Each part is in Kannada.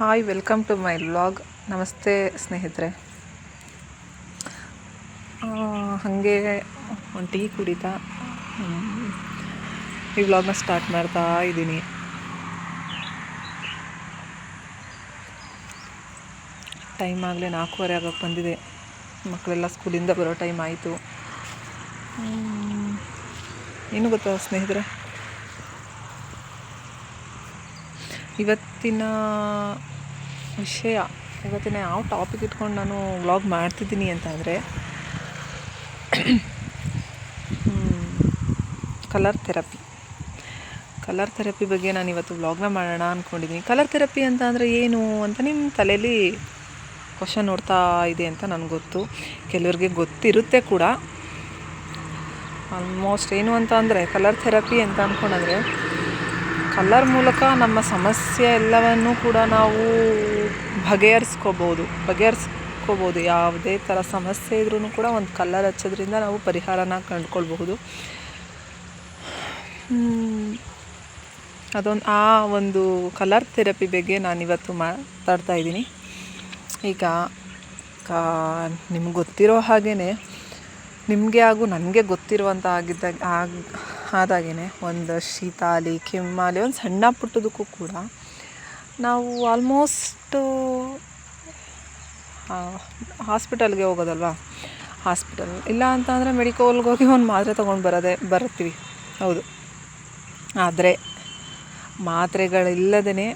Hi, welcome to my vlog. ನಮಸ್ತೆ ಸ್ನೇಹಿತರೆ. ಹಾಗೆ ಒಂದು ಟೀ ಕುಡಿತಾ ಈ ವ್ಲಾಗ್ನ ಸ್ಟಾರ್ಟ್ ಮಾಡ್ತಾ ಇದ್ದೀನಿ. ಟೈಮ್ ಆಗಲೇ ನಾಲ್ಕೂವರೆ ಆಗೋಕ್ಕೆ ಬಂದಿದೆ. ಮಕ್ಕಳೆಲ್ಲ ಸ್ಕೂಲಿಂದ ಬರೋ ಟೈಮ್ ಆಯಿತು. ಏನು ಗೊತ್ತಾ ಸ್ನೇಹಿತರೆ? ಇವತ್ತಿನ ವಿಷಯ, ಇವತ್ತಿನ ಯಾವ ಟಾಪಿಕ್ ಇಟ್ಕೊಂಡು ನಾನು ವ್ಲಾಗ್ ಮಾಡ್ತಿದ್ದೀನಿ ಅಂತಂದರೆ ಕಲರ್ ಥೆರಪಿ ಕಲರ್ ಥೆರಪಿ ಬಗ್ಗೆ ನಾನು ಇವತ್ತು ವ್ಲಾಗ್ನ ಮಾಡೋಣ ಅಂದ್ಕೊಂಡಿದ್ದೀನಿ ಕಲರ್ ಥೆರಪಿ ಅಂತ ಅಂದರೆ ಏನು ಅಂತ ನಿಮ್ಮ ತಲೆಯಲ್ಲಿ ಕ್ವಶನ್ ನೋಡ್ತಾ ಇದೆ ಅಂತ ನನಗೆ ಗೊತ್ತು. ಕೆಲವರಿಗೆ ಗೊತ್ತಿರುತ್ತೆ ಕೂಡ. ಆಲ್ಮೋಸ್ಟ್ ಏನು ಅಂತ ಅಂದರೆ ಕಲರ್ ಥೆರಪಿ ಅಂತ ಅಂದ್ಕೊಂಡ್ರೆ ಕಲರ್ ಮೂಲಕ ನಮ್ಮ ಸಮಸ್ಯೆ ಎಲ್ಲವನ್ನು ಕೂಡ ನಾವು ಬಗೆಹರಿಸ್ಕೋಬೋದು ಬಗೆಹರಿಸ್ಕೋಬೋದು ಯಾವುದೇ ಥರ ಸಮಸ್ಯೆ ಇದ್ರೂ ಕೂಡ ಒಂದು ಕಲರ್ ಹಚ್ಚೋದ್ರಿಂದ ನಾವು ಪರಿಹಾರನ ಕಂಡುಕೊಳ್ಬಹುದು. ಅದೊಂದು, ಆ ಒಂದು ಕಲರ್ ಥೆರಪಿ ಬಗ್ಗೆ ನಾನಿವತ್ತು ಮಾತಾಡ್ತಾ ಇದ್ದೀನಿ ಈಗ ನಿಮ್ಗೆ ಗೊತ್ತಿರೋ ಹಾಗೇ ನಿಮಗೆ ಹಾಗೂ ನನಗೆ ಗೊತ್ತಿರುವಂಥ ಆಗಿದ್ದಾಗ ಆಗ ಆದಾಗೇ ಒಂದು ಶೀತ ಆಗಲಿ ಕೆಮ್ಮಾಗಲಿ ಒಂದು ಸಣ್ಣ ಪುಟ್ಟದಕ್ಕೂ ಕೂಡ ನಾವು ಆಲ್ಮೋಸ್ಟು ಹಾಸ್ಪಿಟಲ್ಗೆ ಹೋಗೋದಲ್ವಾ? ಹಾಸ್ಪಿಟಲ್ ಇಲ್ಲ ಅಂತ ಅಂದರೆ ಮೆಡಿಕಲ್ಗೆ ಹೋಗಿ ಒಂದು ಮಾತ್ರೆ ತೊಗೊಂಡು ಬರೋದೇ ಬರ್ತೀವಿ ಹೌದು. ಆದರೆ ಮಾತ್ರೆಗಳಿಲ್ಲದೇ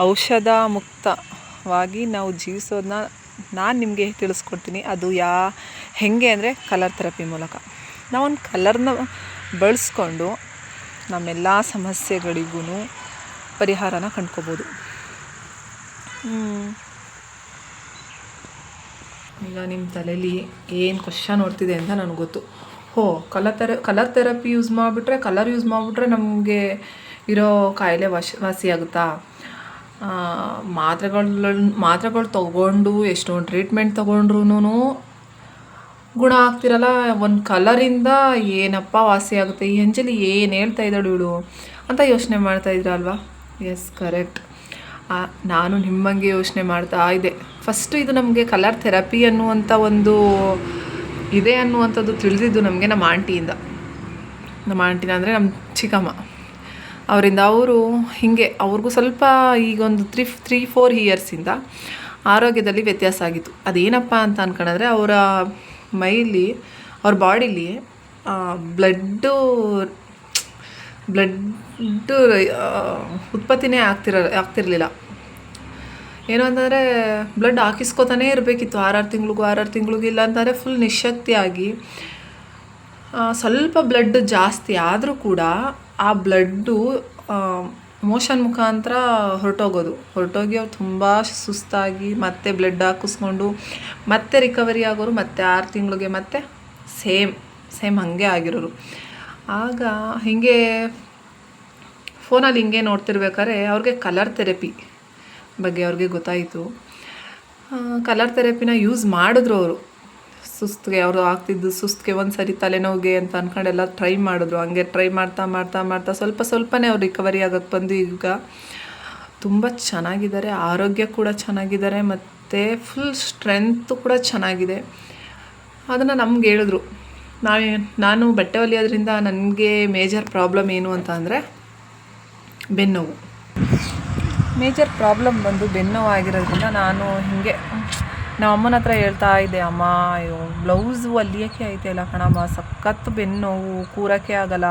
ಔಷಧ ಮುಕ್ತವಾಗಿ ನಾವು ಜೀವಿಸೋದನ್ನ ನಾನು ನಿಮಗೆ ತಿಳಿಸ್ಕೊಡ್ತೀನಿ. ಅದು ಯಾ, ಹೇಗೆ ಅಂದರೆ ಕಲರ್ ಥೆರಪಿ ಮೂಲಕ. ನಾವೊಂದು ಕಲರ್ನ ಬಳಸ್ಕೊಂಡು ನಮ್ಮೆಲ್ಲ ಸಮಸ್ಯೆಗಳಿಗೂ ಪರಿಹಾರನ ಕಂಡ್ಕೋಬೋದು. ಈಗ ನಿಮ್ಮ ತಲೆಯಲ್ಲಿ ಏನು ಕ್ವಶನ್ ಓಡ್ತಿದೆ ಅಂತ ನನಗೆ ಗೊತ್ತು. ಹೋ colour thera colour therapy use ಮಾಡಿಬಿಟ್ರೆ ಕಲರ್ ಯೂಸ್ ಮಾಡಿಬಿಟ್ರೆ ನಮಗೆ ಇರೋ ಕಾಯಿಲೆ ವಾಸಿ ಆಗುತ್ತಾ ಮಾತ್ರೆಗಳು ಮಾತ್ರೆಗಳು ತೊಗೊಂಡು, ಎಷ್ಟೊಂದು ಟ್ರೀಟ್ಮೆಂಟ್ ತೊಗೊಂಡ್ರೂ ಗುಣ ಆಗ್ತಿರಲ್ಲ, ಒಂದು ಕಲರಿಂದ ಏನಪ್ಪ ವಾಸಿ ಆಗುತ್ತೆ? ಈ ಅಂಜಲಿ ಏನು ಹೇಳ್ತಾ ಇದ್ದಾಳು ಇವಳು? ಅಂತ ಯೋಚನೆ ಮಾಡ್ತಾ ಇದ್ರಲ್ವಾ ಎಸ್ ಕರೆಕ್ಟ್ ನಾನು ನಿಮ್ಮಂಗೆ ಯೋಚನೆ ಮಾಡ್ತಾ ಇದ್ದೆ. ಫಸ್ಟು ಇದು ನಮಗೆ ಕಲರ್ ಥೆರಪಿ ಅನ್ನುವಂಥ ಒಂದು ಇದೆ ಅನ್ನುವಂಥದ್ದು ತಿಳಿದಿದ್ದು ನಮಗೆ ನಮ್ಮ ಆಂಟಿಯಿಂದ. ನಮ್ಮ ಆಂಟಿನ ಅಂದರೆ ನಮ್ಮ ಚಿಕ್ಕಮ್ಮ. ಅವರಿಂದ ಅವರು ಹೀಗೆ, ಅವ್ರಿಗೂ ಸ್ವಲ್ಪ ಈಗೊಂದು ತ್ರೀ ತ್ರೀ ಫೋರ್ ಇಯರ್ಸಿಂದ ಆರೋಗ್ಯದಲ್ಲಿ ವ್ಯತ್ಯಾಸ ಆಗಿತ್ತು. ಅದೇನಪ್ಪ ಅಂತ ಅನ್ಕೊಂಡ್ರೆ ಅವರ ಮೈಲಿ ಅವ್ರ ಬಾಡಿಲಿ ಬ್ಲಡ್ಡು ಬ್ಲಡ್ಡು ಉತ್ಪತ್ತಿನೇ ಆಗ್ತಿರ, ಆಗ್ತಿರಲಿಲ್ಲ. ಏನು ಅಂತಂದರೆ, ಬ್ಲಡ್ ಹಾಕಿಸ್ಕೊತಾನೇ ಇರಬೇಕಿತ್ತು ಆರಾರು ತಿಂಗಳಿಗೂ ಆರಾರು ತಿಂಗಳಿಗೂ ಇಲ್ಲ ಅಂತಂದರೆ ಫುಲ್ ನಿಶಕ್ತಿಯಾಗಿ ಸ್ವಲ್ಪ ಬ್ಲಡ್ ಜಾಸ್ತಿ ಆದರೂ ಕೂಡ ಆ ಬ್ಲಡ್ಡು ಮೋಷನ್ ಮುಖಾಂತರ ಹೊರಟೋಗೋದು. ಹೊರಟೋಗಿ ಅವ್ರು ತುಂಬ ಸುಸ್ತಾಗಿ ಮತ್ತೆ ಬ್ಲಡ್ ಹಾಕಿಸ್ಕೊಂಡು, ಮತ್ತೆ ರಿಕವರಿ ಆಗೋರು, ಮತ್ತೆ ಆರು ತಿಂಗಳಿಗೆ ಮತ್ತೆ ಸೇಮ್ ಸೇಮ್ ಹಾಗೆ ಆಗಿರೋರು. ಆಗ ಹೀಗೆ ಫೋನಲ್ಲಿ ಹಿಂಗೆ ನೋಡ್ತಿರ್ಬೇಕಾದ್ರೆ ಅವ್ರಿಗೆ ಕಲರ್ ಥೆರಪಿ ಬಗ್ಗೆ ಅವ್ರಿಗೆ ಗೊತ್ತಾಯಿತು. ಕಲರ್ ಥೆರಪಿನ ಯೂಸ್ ಮಾಡಿದ್ರು ಅವರು. ಸುಸ್ತಿಗೆ ಅವರು ಆಗ್ತಿದ್ದು ಸುಸ್ತಿಗೆ ಒಂದು ಸರಿ ತಲೆನೋವಿಗೆ ಅಂತ ಅಂದ್ಕೊಂಡೆಲ್ಲ ಟ್ರೈ ಮಾಡಿದ್ರು. ಹಂಗೆ ಟ್ರೈ ಮಾಡ್ತಾ ಮಾಡ್ತಾ ಮಾಡ್ತಾ ಸ್ವಲ್ಪ ಸ್ವಲ್ಪನೇ ಅವ್ರು ರಿಕವರಿ ಆಗೋಕ್ಕೆ ಬಂದು ಈಗ ತುಂಬ ಚೆನ್ನಾಗಿದ್ದಾರೆ. ಆರೋಗ್ಯ ಕೂಡ ಚೆನ್ನಾಗಿದ್ದಾರೆ ಮತ್ತು ಫುಲ್ ಸ್ಟ್ರೆಂತು ಕೂಡ ಚೆನ್ನಾಗಿದೆ. ಅದನ್ನು ನಮ್ಗೆ ಹೇಳಿದ್ರು. ನಾವೇ ನಾನು ಬಟ್ಟೆ ಹೊಲಿಯೋದ್ರಿಂದ ನನಗೆ ಮೇಜರ್ ಪ್ರಾಬ್ಲಮ್ ಏನು ಅಂತ ಅಂದರೆ ಬೆನ್ನೋವು ಮೇಜರ್ ಪ್ರಾಬ್ಲಮ್ ಬಂದು ಬೆನ್ನೋವು ಆಗಿರೋದ್ರಿಂದ ನಾನು ಹೀಗೆ ನಮ್ಮ ಅಮ್ಮನ ಹತ್ರ ಹೇಳ್ತಾ ಇದ್ದೆ, ಅಮ್ಮ, ಅಯ್ಯೋ ಬ್ಲೌಸ್ ಹೊಲಿಯೋಕ್ಕೆ ಐತೆಲ್ಲ ಕಣಮ್ಮ ಸಖತ್ತು ನೋವು, ಕೂರೋಕ್ಕೆ ಆಗಲ್ಲ.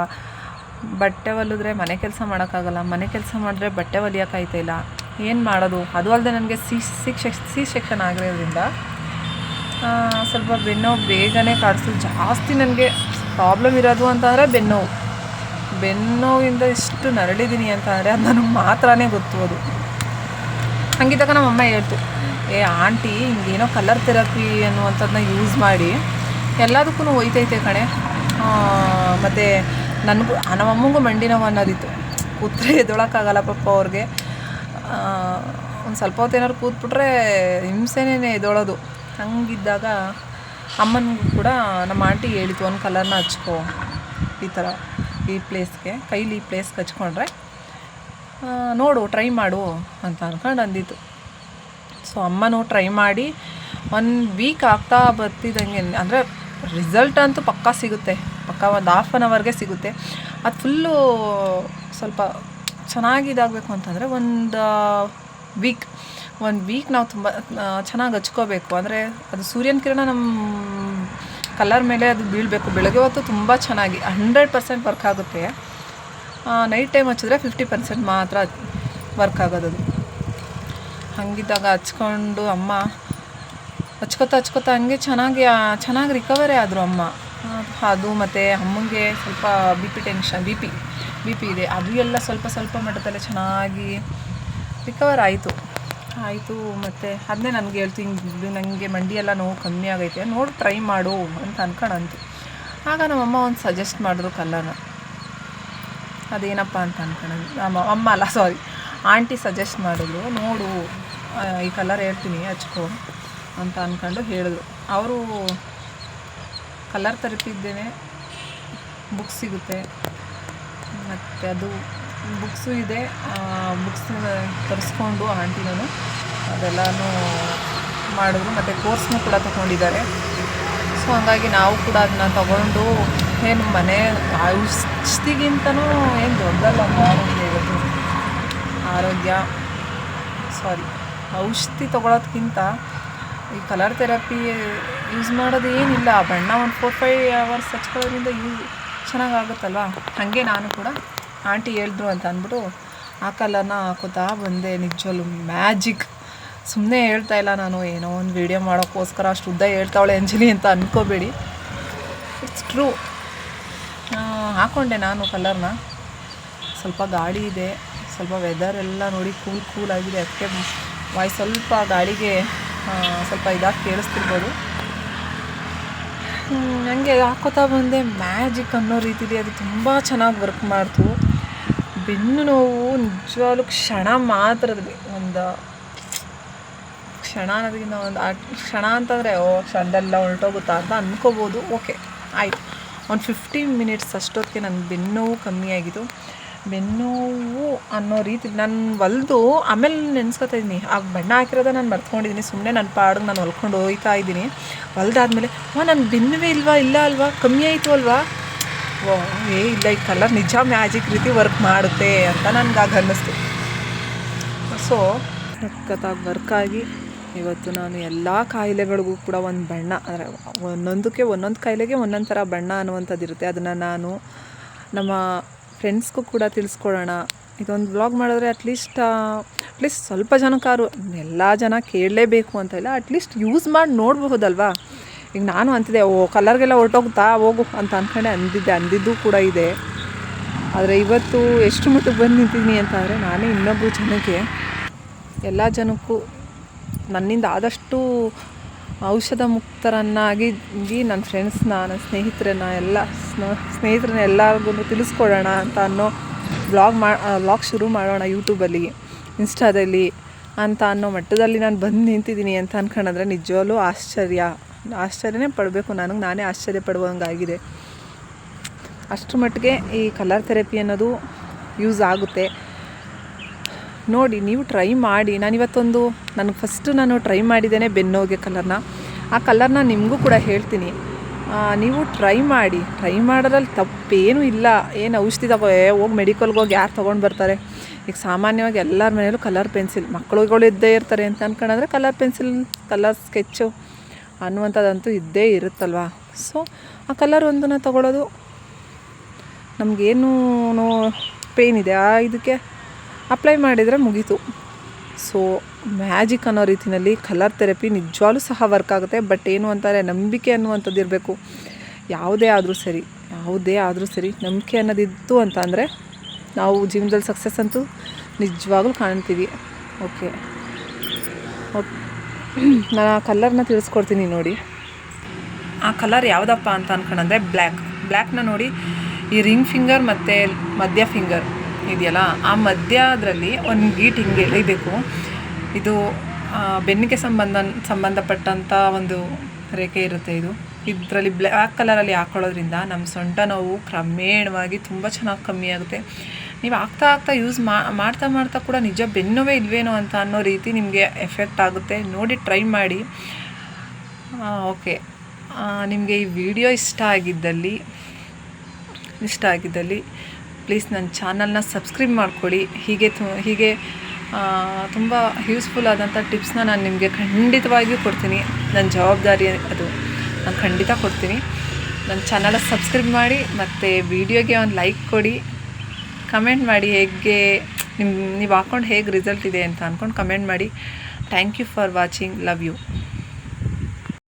ಬಟ್ಟೆ ಹೊಲಿದ್ರೆ ಮನೆ ಕೆಲಸ ಮಾಡೋಕ್ಕಾಗಲ್ಲ, ಮನೆ ಕೆಲಸ ಮಾಡಿದ್ರೆ ಬಟ್ಟೆ ಹೊಲಿಯೋಕೆ ಇಲ್ಲ. ಏನು ಮಾಡೋದು? ಅದು ಅಲ್ಲದೆ ನನಗೆ ಸಿ ಸಿಕ್ ಸಿ ಸೆಕ್ಷನ್ ಆಗಿರೋದ್ರಿಂದ ಸ್ವಲ್ಪ ಬೆನ್ನೋವು ಬೇಗನೆ ಕಾಡಿಸ್ತು ಜಾಸ್ತಿ ನನಗೆ ಪ್ರಾಬ್ಲಮ್ ಇರೋದು ಅಂತಂದರೆ ಬೆನ್ನೋವು ಬೆನ್ನೋವಿಂದ ಇಷ್ಟು ನರಳಿದ್ದೀನಿ ಅಂತ ಅಂದರೆ ಅದು ನನಗೆ ಮಾತ್ರನೇ ಗೊತ್ತು ಅದು. ಹಂಗಿದ್ದಾಗ ನಮ್ಮ ಅಮ್ಮ ಹೇಳ್ತು, ಏ ಆಂಟಿ, ಹಿಂಗೇನೋ ಕಲರ್ ಥೆರಪಿ ಅನ್ನುವಂಥದ್ದನ್ನ ಯೂಸ್ ಮಾಡಿ ಎಲ್ಲದಕ್ಕೂ ಒಯ್ತೈತೆ ಕಣೆ. ಮತ್ತು ನನಗೂ ನಮ್ಮ ಅಮ್ಮಂಗೂ ಮಂಡಿ ನೋವು ಅನ್ನೋದಿತ್ತು. ಕೂತ್ರೆ ಎದೊಳಕ್ಕಾಗಲ್ಲ ಪಾಪ ಅವ್ರಿಗೆ. ಒಂದು ಸ್ವಲ್ಪ ಹೊತ್ತು ಏನಾದ್ರು ಕೂತ್ಬಿಟ್ರೆ ಹಿಂಸೆನೇ ಎದೊಳೋದು ಹಂಗಿದ್ದಾಗ ಅಮ್ಮನಿಗೂ ಕೂಡ ನಮ್ಮ ಆಂಟಿ ಹೇಳಿತು, ಒಂದು ಕಲರ್ನ ಹಚ್ಕೋ. ಈ ಥರ ಈ ಪ್ಲೇಸ್ಗೆ ಕೈಲಿ ಈ ಪ್ಲೇಸ್ಗೆ ಹಚ್ಕೊಂಡ್ರೆ ನೋಡು ಟ್ರೈ ಮಾಡು ಅಂತ ಅಂದ್ಕೊಂಡು ಅಂದಿತ್ತು ಸೊ ಅಮ್ಮನೂ ಟ್ರೈ ಮಾಡಿ ಒನ್ ವೀಕ್ ಆಗ್ತಾ ಬರ್ತಿದ್ದಂಗೆ ಅಂದರೆ ರಿಸಲ್ಟ್ ಅಂತೂ ಪಕ್ಕಾ ಸಿಗುತ್ತೆ. ಪಕ್ಕ ಒಂದು ಹಾಫ್ ಆನ್ ಅವರ್ಗೆ ಸಿಗುತ್ತೆ. ಅದು ಫುಲ್ಲು ಸ್ವಲ್ಪ ಚೆನ್ನಾಗಿದಾಗಬೇಕು ಅಂತಂದರೆ ಒಂದು ವೀಕ್ ಒಂದು ವೀಕ್ ನಾವು ತುಂಬ ಚೆನ್ನಾಗಿ ಹಚ್ಕೋಬೇಕು. ಅಂದರೆ ಅದು ಸೂರ್ಯನ ಕಿರಣ ನಮ್ಮ ಕಲರ್ ಮೇಲೆ ಅದು ಬೀಳಬೇಕು. ಬೆಳಗ್ಗೆ ಹೊತ್ತು ತುಂಬ ಚೆನ್ನಾಗಿ ಹಂಡ್ರೆಡ್ ಪರ್ಸೆಂಟ್ ವರ್ಕ್ ಆಗುತ್ತೆ. ನೈಟ್ ಟೈಮ್ ಹಚ್ಚಿದ್ರೆ ಫಿಫ್ಟಿ ಪರ್ಸೆಂಟ್ ಮಾತ್ರ ವರ್ಕ್ ಆಗೋದದು ಹಂಗಿದ್ದಾಗ ಹಚ್ಕೊಂಡು ಅಮ್ಮ ಹಚ್ಕೊತಾ ಹಚ್ಕೊತಾ ಹಂಗೆ ಚೆನ್ನಾಗಿ ಚೆನ್ನಾಗಿ ರಿಕವರಿ ಆದರು ಅಮ್ಮ. ಅದು ಮತ್ತು ಅಮ್ಮಂಗೆ ಸ್ವಲ್ಪ B P tension B P B P ಇದೆ. ಅದು ಎಲ್ಲ ಸ್ವಲ್ಪ ಸ್ವಲ್ಪ ಮಟ್ಟದಲ್ಲೇ ಚೆನ್ನಾಗಿ ರಿಕವರ್ ಆಯಿತು. ಆಯಿತು ಮತ್ತು ಅದನ್ನೇ ನನಗೆ ಹೇಳ್ತು ಹಿಂಗೆ ನನಗೆ ಮಂಡಿ ಎಲ್ಲ ನೋವು ಕಮ್ಮಿ ಆಗೈತೆ, ನೋಡಿ ಟ್ರೈ ಮಾಡು ಅಂತ ಅನ್ಕೊಂಡಂತು. ಆಗ ನಮ್ಮಮ್ಮ ಒಂದು ಸಜೆಸ್ಟ್ ಮಾಡಿದ್ರು ಕಲರ್ನ ಅದೇನಪ್ಪ ಅಂತ ಅನ್ಕೊಂಡ್ವಿ ಅಮ್ಮ ಅಮ್ಮ ಅಲ್ಲ ಸಾರಿ ಆಂಟಿ ಸಜೆಸ್ಟ್ ಮಾಡಿದ್ರು, ನೋಡು ಈ ಕಲರ್ ಹೇಳ್ತೀನಿ, ಹಚ್ಕೋ ಅಂತ ಅಂದ್ಕೊಂಡು ಹೇಳಿದ್ರು. ಅವರು ಕಲರ್ ತರಿಪಿದ್ದೇನೆ ಬುಕ್ ಸಿಗುತ್ತೆ. ಮತ್ತು ಅದು ಬುಕ್ಸು ಇದೆ ಬುಕ್ಸ್ ತರಿಸ್ಕೊಂಡು ಆಂಟಿನೂ ಅದೆಲ್ಲನೂ ಮಾಡಿದ್ರು. ಮತ್ತು ಕೋರ್ಸ್ನೂ ಕೂಡ ತಗೊಂಡಿದ್ದಾರೆ. ಸೊ ಹಂಗಾಗಿ ನಾವು ಕೂಡ ಅದನ್ನ ತಗೊಂಡು ಏನು ಮನೆ ಔಷಧಿಗಿಂತನೂ ಏನು ದೊಡ್ಡಲ್ಲ ಆರೋಗ್ಯ ಇವತ್ತು. ಆರೋಗ್ಯ ಸಾರಿ ಔಷಧಿ ತೊಗೊಳೋದ್ಕಿಂತ ಈ ಕಲರ್ ಥೆರಪಿ ಯೂಸ್ ಮಾಡೋದು ಏನಿಲ್ಲ. ಬಣ್ಣ ಒಂದು ಫೋರ್ ಫೈವ್ ಅವರ್ಸ್ ಹಚ್ಕೊಳ್ಳೋದ್ರಿಂದ ಯೂಸ್ ಚೆನ್ನಾಗಾಗುತ್ತಲ್ವ? ಹಾಗೆ ನಾನು ಕೂಡ ಆಂಟಿ ಹೇಳಿದ್ರು ಅಂತ ಅಂದ್ಬಿಟ್ಟು ಆ ಕಲರ್ನ ಹಾಕೋತಾ ಬಂದೆ. ನಿಜವಲ್ಲೂ ಮ್ಯಾಜಿಕ್ ಸುಮ್ಮನೆ ಹೇಳ್ತಾ ಇಲ್ಲ ನಾನು, ಏನೋ ಒಂದು ವೀಡಿಯೋ ಮಾಡೋಕ್ಕೋಸ್ಕರ ಅಷ್ಟು ಉದ್ದ ಹೇಳ್ತಾವಳೆ ಅಂಜಲಿ ಅಂತ ಅಂದ್ಕೋಬೇಡಿ ಇಟ್ಸ್ ಟ್ರೂ ಹಾಕ್ಕೊಂಡೆ ನಾನು ಕಲರ್ನ ಸ್ವಲ್ಪ ಗಾಳಿ ಇದೆ, ಸ್ವಲ್ಪ ವೆದರ್ ಎಲ್ಲ ನೋಡಿ ಕೂಲ್ ಕೂಲ್ ಆಗಿದೆ. ಅದಕ್ಕೆ ವಾಯ್ ಸ್ವಲ್ಪ ಗಾಳಿಗೆ ಸ್ವಲ್ಪ ಇದಾಗಿ ಕೇಳಿಸ್ತಿರ್ಬೋದು. ನನಗೆ ಹಾಕೋತಾ ಬಂದೆ ಮ್ಯಾಜಿಕ್ ಅನ್ನೋ ರೀತಿಲಿ. ಅದು ತುಂಬ ಚೆನ್ನಾಗಿ ವರ್ಕ್ ಮಾಡ್ತು. ಬೆನ್ನು ನೋವು ನಿಜವಾಗ್ಲೂ ಕ್ಷಣ ಮಾತ್ರದಲ್ಲಿ ಒಂದು ಕ್ಷಣ ಅನ್ನೋದಕ್ಕಿಂತ ಒಂದು ಕ್ಷಣ ಅಂತಂದರೆ, ಓ ಕ್ಷಣದೆಲ್ಲ ಹೊರಟೋಗುತ್ತಾ ಅಂತ ಅಂದ್ಕೋಬೋದು ಓಕೆ ಆಯಿತು. ಒಂದು ಫಿಫ್ಟೀನ್ ಮಿನಿಟ್ಸ್ ಅಷ್ಟೊತ್ತಿಗೆ ನನ್ನ ಬೆನ್ನೋವು ಕಮ್ಮಿ ಆಗಿತ್ತು ಬೆನ್ನೋವು ಅನ್ನೋ ರೀತಿ ನಾನು ಹೊಲ್ದು ಆಮೇಲೆ ನೆನೆಸ್ಕೊತಾ ಇದ್ದೀನಿ. ಆ ಬಣ್ಣ ಹಾಕಿರೋದ ನಾನು ಮರ್ತ್ಕೊಂಡಿದ್ದೀನಿ. ಸುಮ್ಮನೆ ನನ್ನ ಪಾಡಿಗೆ ನಾನು ಹೊಲ್ಕೊಂಡು ಹೋಯ್ತಾ ಇದ್ದೀನಿ. ಹೊಲ್ದಾದ್ಮೇಲೆ ಓ ನನ್ನ ಬೆನ್ನುವೇ ಇಲ್ವಾ? ಇಲ್ಲ ಅಲ್ವಾ? ಕಮ್ಮಿ ಆಯಿತು ಅಲ್ವಾ? ಓ ಏ, ಇಲ್ಲ, ಈ ಕಲರ್ ನಿಜ ಮ್ಯಾಜಿಕ್ ರೀತಿ ವರ್ಕ್ ಮಾಡುತ್ತೆ ಅಂತ ನನಗೆ ಆಗ ಅನ್ನಿಸ್ತು. ಸೊ ಸಖತ್ತಾಗಿ ವರ್ಕ್ ಆಗಿ ಇವತ್ತು ನಾನು ಎಲ್ಲ ಕಾಯಿಲೆಗಳಿಗೂ ಕೂಡ ಒಂದು ಬಣ್ಣ, ಅಂದರೆ ಒಂದೊಂದಕ್ಕೆ ಒಂದೊಂದು ಕಾಯಿಲೆಗೆ ಒಂದೊಂದು ಥರ ಬಣ್ಣ ಅನ್ನುವಂಥದ್ದು ಇರುತ್ತೆ. ಅದನ್ನು ನಾನು ನಮ್ಮ ಫ್ರೆಂಡ್ಸ್ಗೂ ಕೂಡ ತಿಳಿಸ್ಕೊಡೋಣ ಇದೊಂದು ಬ್ಲಾಗ್ ಮಾಡಿದ್ರೆ ಅಟ್ಲೀಸ್ಟ್ ಅಟ್ಲೀಸ್ಟ್ ಸ್ವಲ್ಪ ಜನಕ್ಕಾರು ಎಲ್ಲ ಜನ ಕೇಳಲೇಬೇಕು ಅಂತ ಇಲ್ಲ ಅಟ್ಲೀಸ್ಟ್ ಯೂಸ್ ಮಾಡಿ ನೋಡಬಹುದಲ್ವಾ? ಈಗ ನಾನು ಅಂತಿದ್ದೆ, ಓ ಕಲರ್ಗೆಲ್ಲ ಹೊರಟೋಗ್ತಾ ಹೋಗು ಅಂತ ಅಂದ್ಕೊಂಡೆ ಅಂದಿದ್ದೆ, ಅಂದಿದ್ದು ಕೂಡ ಇದೆ. ಆದರೆ ಇವತ್ತು ಎಷ್ಟು ಮಟ್ಟಿಗೆ ಬಂದು ನಿಂತಿದ್ದೀನಿ ಅಂತ ಅಂದರೆ ನಾನೇ ಇನ್ನೊಬ್ಬರು ಜನಕ್ಕೆ, ಎಲ್ಲ ಜನಕ್ಕೂ ನನ್ನಿಂದ ಆದಷ್ಟು ಔಷಧ ಮುಕ್ತರನ್ನಾಗಿ ನನ್ನ ಫ್ರೆಂಡ್ಸ್ನ ನನ್ನ ಸ್ನೇಹಿತರನ್ನ ಎಲ್ಲ, ಸ್ನ- ಸ್ನೇಹಿತರನ್ನ ಎಲ್ಲರಿಗೂ ತಿಳಿಸ್ಕೊಡೋಣ ಅಂತ ಅನ್ನೋ ಬ್ಲಾಗ್ ಮಾ ಬ್ಲಾಗ್ ಶುರು ಮಾಡೋಣ ಯೂಟ್ಯೂಬಲ್ಲಿ ಇನ್ಸ್ಟಾದಲ್ಲಿ ಅಂತ ಅನ್ನೋ ಮಟ್ಟದಲ್ಲಿ ನಾನು ಬಂದು ನಿಂತಿದ್ದೀನಿ ಅಂತ ಅನ್ಕೊಂಡ್ರೆ ನಿಜವಾಗ್ಲೂ ಆಶ್ಚರ್ಯ. ಆಶ್ಚರ್ಯನೇ ಪಡಬೇಕು ನನಗೆ, ನಾನೇ ಆಶ್ಚರ್ಯ ಪಡುವಂಗಾಗಿದೆ. ಅಷ್ಟರ ಮಟ್ಟಿಗೆ ಈ ಕಲರ್ ಥೆರಪಿ ಅನ್ನೋದು ಯೂಸ್ ಆಗುತ್ತೆ. ನೋಡಿ, ನೀವು ಟ್ರೈ ಮಾಡಿ. ನಾನು ಇವತ್ತೊಂದು ನನಗೆ ಫಸ್ಟು ನಾನು ಟ್ರೈ ಮಾಡಿದ್ದೇನೆ ಬೆನ್ನೋಗೆ ಕಲರ್ನ ಆ ಕಲರ್ನ ನಿಮಗೂ ಕೂಡ ಹೇಳ್ತೀನಿ. ನೀವು ಟ್ರೈ ಮಾಡಿ. ಟ್ರೈ ಮಾಡೋದ್ರಲ್ಲಿ ತಪ್ಪೇನೂ ಇಲ್ಲ. ಏನು ಔಷಧಿ ತಗೋ ಹೋಗಿ ಮೆಡಿಕಲ್ಗೆ ಹೋಗಿ ಯಾರು ತೊಗೊಂಡು ಬರ್ತಾರೆ? ಈಗ ಸಾಮಾನ್ಯವಾಗಿ ಎಲ್ಲರ ಮನೆಯಲ್ಲೂ ಕಲರ್ ಪೆನ್ಸಿಲ್ ಮಕ್ಕಳುಗಳು ಇದ್ದೇ ಇರ್ತಾರೆ ಅಂತ ಅನ್ಕೊಂಡ್ರೆ ಕಲರ್ ಪೆನ್ಸಿಲ್ ಕಲರ್ ಸ್ಕೆಚ್ಚು ಅನ್ನುವಂಥದ್ದಂತೂ ಇದ್ದೇ ಇರುತ್ತಲ್ವ? ಸೊ ಆ ಕಲರ್ ಒಂದನ್ನು ತಗೊಳ್ಳೋದು ನಮಗೇನು ಪೇಯ್ನ್ ಇದೆ. ಆ, ಇದಕ್ಕೆ ಅಪ್ಲೈ ಮಾಡಿದರೆ ಮುಗೀತು. ಸೊ ಮ್ಯಾಜಿಕ್ ಅನ್ನೋ ರೀತಿಯಲ್ಲಿ ಕಲರ್ ಥೆರಪಿ ನಿಜವಾಗ್ಲೂ ಸಹ ವರ್ಕ್ ಆಗುತ್ತೆ. ಬಟ್ ಏನು ಅಂತಾರೆ, ನಂಬಿಕೆ ಅನ್ನುವಂಥದ್ದು ಇರಬೇಕು. ಯಾವುದೇ ಆದರೂ ಸರಿ, ಯಾವುದೇ ಆದರೂ ಸರಿ ನಂಬಿಕೆ ಅನ್ನೋದಿತ್ತು ಅಂತ ಅಂದರೆ ನಾವು ಜೀವನದಲ್ಲಿ ಸಕ್ಸಸ್ ಅಂತೂ ನಿಜವಾಗ್ಲೂ ಕಾಣ್ತೀವಿ. ಓಕೆ ನಾನು ಆ ಕಲರ್ನ ತಿಳಿಸ್ಕೊಡ್ತೀನಿ ನೋಡಿ. ಆ ಕಲರ್ ಯಾವುದಪ್ಪ ಅಂತ ಅನ್ಕೊಂಡ್ರೆ ಬ್ಲ್ಯಾಕ್ ಬ್ಲ್ಯಾಕ್ನ ನೋಡಿ ಈ ರಿಂಗ್ ಫಿಂಗರ್ ಮತ್ತು ಮಧ್ಯ ಫಿಂಗರ್ ಇದೆಯಲ್ಲ, ಆ ಮಧ್ಯದಲ್ಲಿ ಒಂದು ಗೀಟ್ ಹಿಂಗೆ ಎಳಿಬೇಕು ಇದು ಬೆನ್ನಿಗೆ ಸಂಬಂಧ ಸಂಬಂಧಪಟ್ಟಂಥ ಒಂದು ರೇಖೆ ಇರುತ್ತೆ ಇದು. ಇದರಲ್ಲಿ ಬ್ಲ್ಯಾಕ್ ಕಲರಲ್ಲಿ ಹಾಕೊಳ್ಳೋದ್ರಿಂದ ನಮ್ಮ ಸೊಂಟ ನೋವು ಕ್ರಮೇಣವಾಗಿ ತುಂಬ ಚೆನ್ನಾಗಿ ಕಮ್ಮಿ ಆಗುತ್ತೆ. ನೀವು ಆಗ್ತಾ ಆಗ್ತಾ ಯೂಸ್ ಮಾಡ್ತಾ ಮಾಡ್ತಾ ಕೂಡ ನಿಜ ಬೆನ್ನೋವೇ ಇಲ್ವೇನೋ ಅಂತ ಅನ್ನೋ ರೀತಿ ನಿಮಗೆ ಎಫೆಕ್ಟ್ ಆಗುತ್ತೆ. ನೋಡಿ, ಟ್ರೈ ಮಾಡಿ. ಓಕೆ. ನಿಮಗೆ ಈ ವಿಡಿಯೋ ಇಷ್ಟ ಆಗಿದ್ದಲ್ಲಿ ಇಷ್ಟ ಆಗಿದ್ದಲ್ಲಿ ಪ್ಲೀಸ್ ನನ್ನ ಚಾನಲ್ನ ಸಬ್ಸ್ಕ್ರೈಬ್ ಮಾಡ್ಕೊಳ್ಳಿ. ಹೀಗೆ ಹೀಗೆ ತುಂಬ ಯೂಸ್ಫುಲ್ ಆದಂಥ ಟಿಪ್ಸ್ನ ನಾನು ನಿಮಗೆ ಖಂಡಿತವಾಗಿಯೂ ಕೊಡ್ತೀನಿ. ನನ್ನ ಜವಾಬ್ದಾರಿ ಅದು. ನಾನು ಖಂಡಿತ ಕೊಡ್ತೀನಿ. ನನ್ನ ಚಾನಲ ಸಬ್ಸ್ಕ್ರೈಬ್ ಮಾಡಿ, ಮತ್ತು ವಿಡಿಯೋಗೆ ಒಂದು ಲೈಕ್ ಕೊಡಿ. ಕಮೆಂಟ್ ಮಾಡಿ ಹೇಗೆ ನಿಮ್ಮ ನೀವು ಹಾಕ್ಕೊಂಡು ಹೇಗೆ ರಿಸಲ್ಟ್ ಇದೆ ಅಂತ ಅಂದ್ಕೊಂಡು ಕಮೆಂಟ್ ಮಾಡಿ. Thank you for watching love you